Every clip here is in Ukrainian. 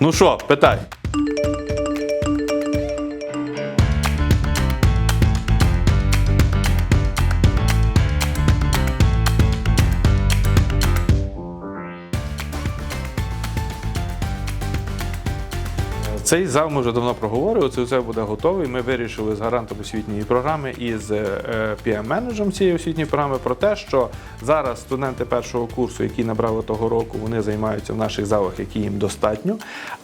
Ну що, питай. Цей зал ми вже давно проговорили, це все буде готовий. Ми вирішили з гарантом освітньої програми і з PM-менеджером цієї освітньої програми про те, що зараз студенти першого курсу, які набрали того року, вони займаються в наших залах, які їм достатньо.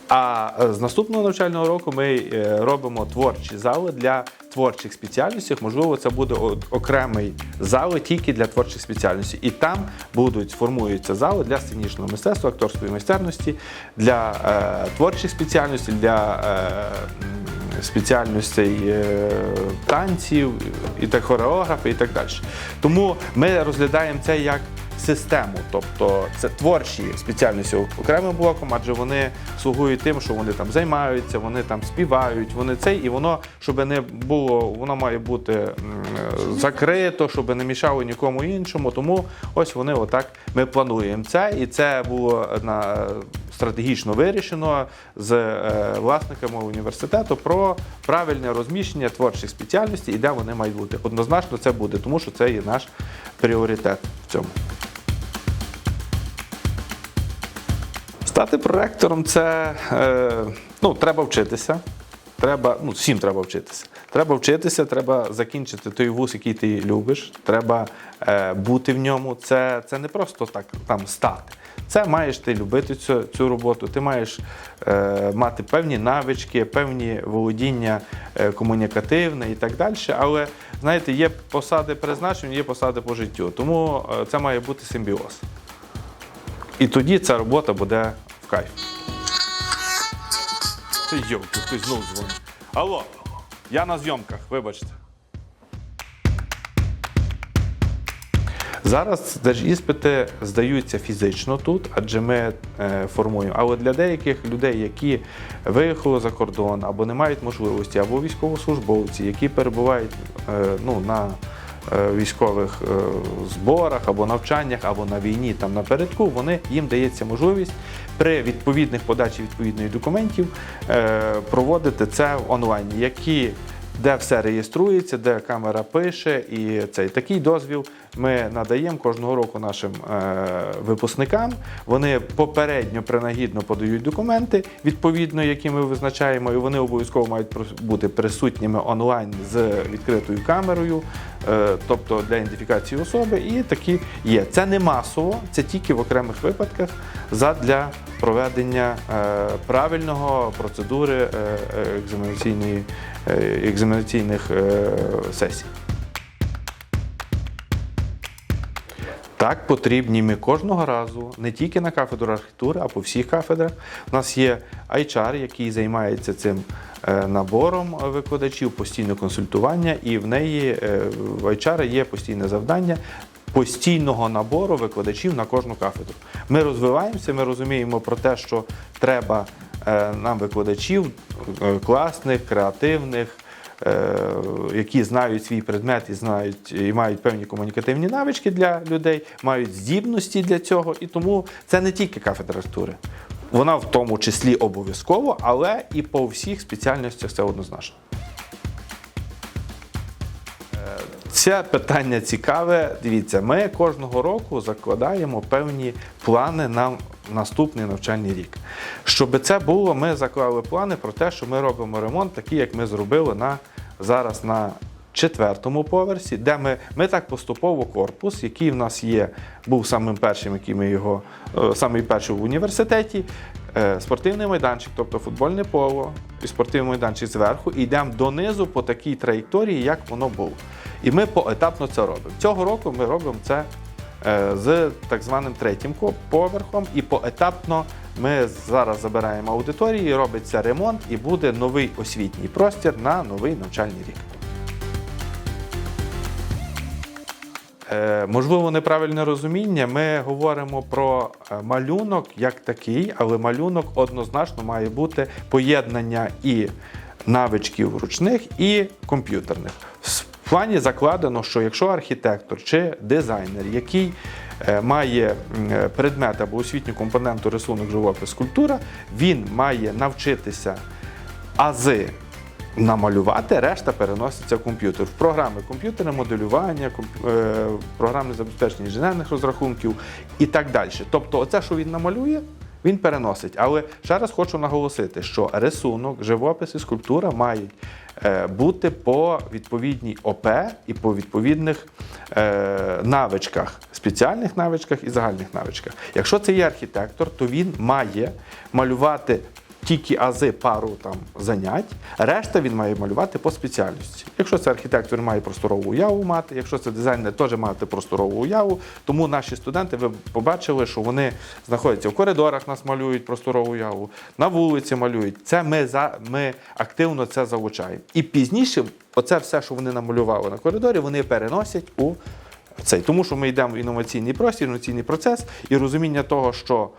А е, з наступного навчального року ми е, робимо творчі зали для творчих спеціальностей. Можливо, це буде окремий зал тільки для творчих спеціальностей. І там будуть формуються зали для сценічного мистецтва, акторської майстерності, для е, творчих спеціальностей, для е, спеціальностей е, танців і так хореографи, і так далі. Тому ми розглядаємо це як систему, тобто це творчі спеціальності окремим блоком, адже вони слугують тим, що вони там займаються, вони там співають, вони цей, і воно, щоб не було, воно має бути закрито, щоб не мішало нікому іншому. Тому ось вони отак ми плануємо це, і це було на стратегічно вирішено з е, власниками університету про правильне розміщення творчих спеціальностей і де вони мають бути. Однозначно це буде, тому що це є наш пріоритет в цьому. Стати проректором це е, ну, треба вчитися. Треба, ну, всім треба вчитися. Треба вчитися, треба закінчити той вуз, який ти любиш. Треба е, бути в ньому. Це, це не просто так там стати. Це маєш ти любити цю, цю роботу, ти маєш е, мати певні навички, певні володіння е, комунікативне і так далі. Але знаєте, є посади призначення, є посади по життю. Тому е, це має бути симбіоз. І тоді ця робота буде кайф. Ти йовки, хтось знов дзвонить. Алло, я на зйомках, вибачте. Зараз держіспити здаються фізично тут, адже ми е, формуємо. Але для деяких людей, які виїхали за кордон або не мають можливості, або військовослужбовці, які перебувають е, ну, на військових е, зборах або навчаннях, або на війні там напередку, вони їм дається можливість при відповідних подачі відповідних документів е, проводити це онлайн. які де все реєструється, де камера пише, і цей такий дозвіл ми надаємо кожного року нашим е, випускникам. Вони попередньо принагідно подають документи, відповідно, які ми визначаємо, і вони обов'язково мають бути присутніми онлайн з відкритою камерою, е, тобто для ідентифікації особи, і такі є. Це не масово, це тільки в окремих випадках задля проведення е, правильного процедури екзаменаційної, екзаменаційних е, сесій. Так, потрібні ми кожного разу, не тільки на кафедру архітектури, а по всіх кафедрах. У нас є HR, який займається цим е, набором викладачів, постійне консультування, і в неї е, в HR є постійне завдання постійного набору викладачів на кожну кафедру. Ми розвиваємося, ми розуміємо про те, що треба е, нам викладачів е, класних, креативних е, які знають свій предмет і знають і мають певні комунікативні навички для людей, мають здібності для цього. І тому це не тільки кафедра архітектури. Вона в тому числі обов'язково, але і по всіх спеціальностях це однозначно. Це питання цікаве. Дивіться, ми кожного року закладаємо певні плани на наступний навчальний рік. Щоб це було, ми заклали плани про те, що ми робимо ремонт, такий, як ми зробили на зараз на четвертому поверсі, де ми, ми так поступово корпус, який в нас є, був самим першим, який ми його е, самий перший в університеті. е, Спортивний майданчик, тобто футбольне поло і спортивний майданчик зверху, і йдемо донизу по такій траєкторії, як воно було. І ми поетапно це робимо. Цього року ми робимо це з так званим третім поверхом, і поетапно ми зараз забираємо аудиторії, робиться ремонт, і буде новий освітній простір на новий навчальний рік. Е, Можливо, неправильне розуміння. Ми говоримо про е, малюнок як такий, але малюнок однозначно має бути поєднання і навичків ручних, і комп'ютерних. В плані закладено, що якщо архітектор чи дизайнер, який е, має е, предмет або освітню компоненту рисунок, живопис, скульптура, він має навчитися ази намалювати, решта переноситься в комп'ютер. В програми комп'ютерне моделювання, е, програмне забезпечення інженерних розрахунків і так далі. Тобто, оце, що він намалює, він переносить. Але ще раз хочу наголосити, що рисунок, живопис і скульптура мають е, бути по відповідній ОП і по відповідних е, навичках, спеціальних навичках і загальних навичках. Якщо це є архітектор, то він має малювати тільки ази пару там занять, решта він має малювати по спеціальності. Якщо це архітектор, має просторову уяву мати, якщо це дизайнер, теж мати просторову уяву. Тому наші студенти, ви побачили, що вони знаходяться в коридорах, нас малюють просторову уяву, на вулиці малюють. Це ми за ми активно це залучаємо. І пізніше, оце все, що вони намалювали на коридорі, вони переносять у цей. Тому що ми йдемо в інноваційний простір, інноваційний процес і розуміння того, що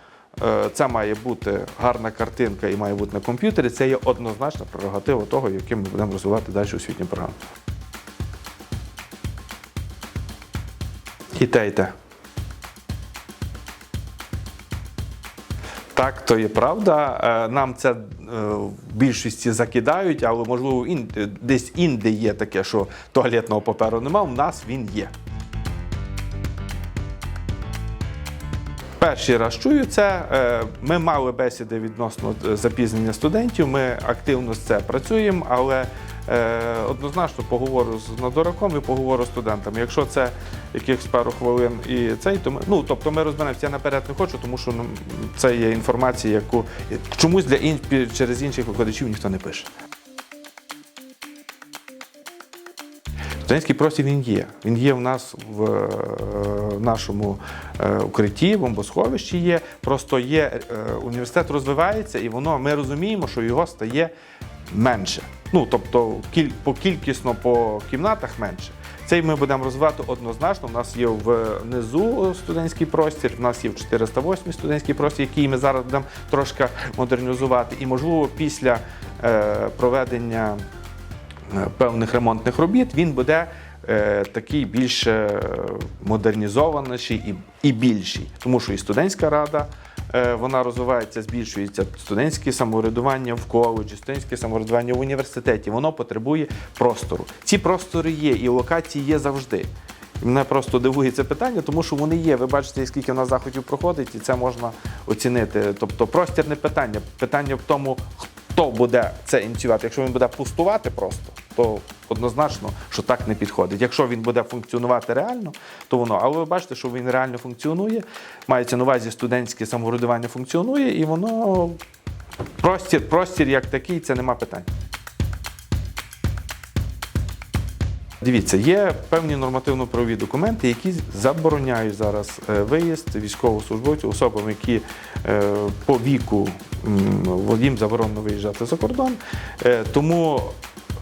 це має бути гарна картинка і має бути на комп'ютері, це є однозначна прерогатива того, яким ми будемо розвивати далі освітню програму. І те, і те. Так, то є правда. Е, Нам це е, в більшості закидають, але можливо десь інде є таке, що туалетного паперу немає, у нас він є. Перший раз чую це. Е, Ми мали бесіди відносно е, запізнення студентів. Ми активно з це працюємо, але е, однозначно поговорю з надораком і поговорю з студентами. Якщо це якихось пару хвилин і цей, то ми ну тобто ми розберемося. Я наперед не хочу, тому що ну, це є інформація, яку чомусь для ін... через інших викладачів ніхто не пише. Студентський простір він є. Він є в нас в е, нашому е, укритті, в бомбосховищі є. Просто є е, університет розвивається, і воно ми розуміємо, що його стає менше. Ну тобто кіль, по кількісно по кімнатах менше. Цей ми будемо розвивати однозначно. У нас є внизу студентський простір, в нас є в 408 студентський простір, який ми зараз будемо трошки модернізувати. І можливо після проведення певних ремонтних робіт, він буде е, такий більш е, модернізованіший і, більший. Тому що і студентська рада е, вона розвивається, збільшується студентське самоврядування в коледжі, студентське самоврядування в університеті. Воно потребує простору. Ці простори є, і локації є завжди. Мене просто дивує це питання, тому що вони є. Ви бачите, скільки на заходів проходить, і це можна оцінити. Тобто, простір не питання. Питання в тому, хто буде це ініціювати. Якщо він буде пустувати просто, то однозначно, що так не підходить. Якщо він буде функціонувати реально, то воно. Але ви бачите, що він реально функціонує. Мається на увазі студентське самоврядування функціонує, і воно простір, простір як такий, це нема питань. Дивіться, є певні нормативно-правові документи, які забороняють зараз е, виїзд військовослужбовців, особам, які е, по віку їм заборонено виїжджати за кордон. Е, Тому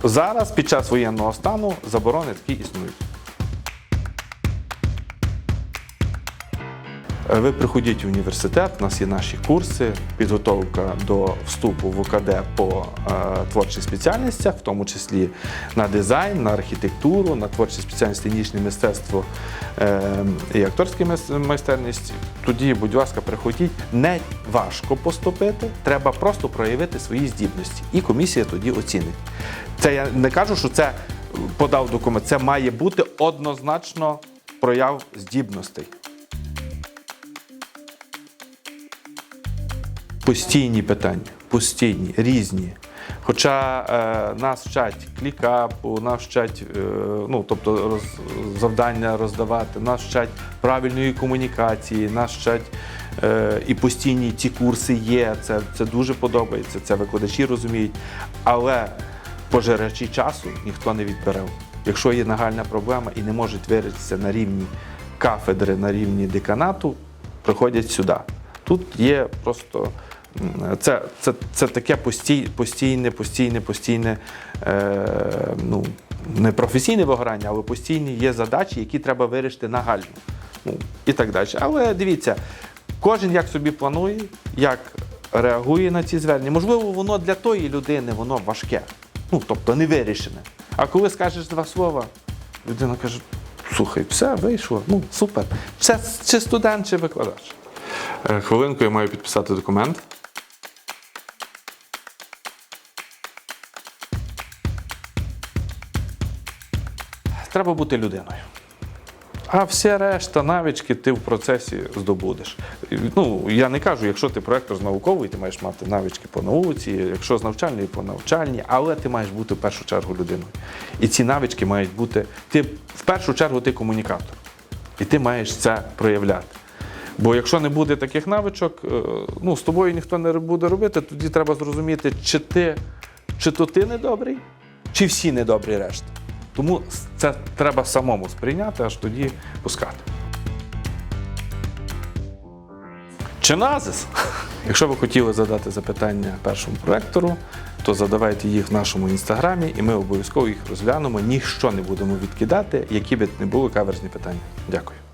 зараз, під час воєнного стану, заборони такі існують. Ви приходіть в університет, у нас є наші курси, підготовка до вступу в УКД по е, творчих спеціальностях, в тому числі на дизайн, на архітектуру, на творчі спеціальності нічне мистецтво е, і акторська мис- майстерність. Тоді, будь ласка, приходіть. Не важко поступити, треба просто проявити свої здібності. І комісія тоді оцінить. Це я не кажу, що це подав документ. Це має бути однозначно прояв здібностей. Постійні питання, постійні, різні. Хоча е, нас вчать клікапу, нас вчать, е, ну тобто роз, завдання роздавати, нас вчать правильної комунікації, нас вчать е, і постійні ці курси є. Це, це дуже подобається, це викладачі розуміють. Але пожирачі часу ніхто не відбирав. Якщо є нагальна проблема і не можуть вирішитися на рівні кафедри, на рівні деканату, приходять сюди. Тут є просто це, це, це таке постій, постійне, постійне, постійне, е, ну, не професійне вигорання, але постійні є задачі, які треба вирішити нагально. Ну, і так далі. Але дивіться, кожен як собі планує, як реагує на ці звернення. Можливо, воно для тої людини воно важке, ну тобто не вирішене. А коли скажеш два слова, людина каже, слухай, все, вийшло, ну супер. Це чи студент, чи викладач. Е, Хвилинку я маю підписати документ. Треба бути людиною. А всі решта навички ти в процесі здобудеш. Ну, я не кажу, якщо ти проектор з науковий, ти маєш мати навички по науці, якщо з навчальної, по навчальній, але ти маєш бути в першу чергу людиною. І ці навички мають бути. Ти в першу чергу ти комунікатор. І ти маєш це проявляти. Бо якщо не буде таких навичок, е, ну, з тобою ніхто не буде робити, тоді треба зрозуміти, чи ти, чи то ти недобрий, чи всі недобрі решта. Тому це треба самому сприйняти, аж тоді пускати. Чи назис? Якщо ви хотіли задати запитання першому проектору, то задавайте їх в нашому інстаграмі, і ми обов'язково їх розглянемо. Ніщо не будемо відкидати, які б не були каверзні питання. Дякую.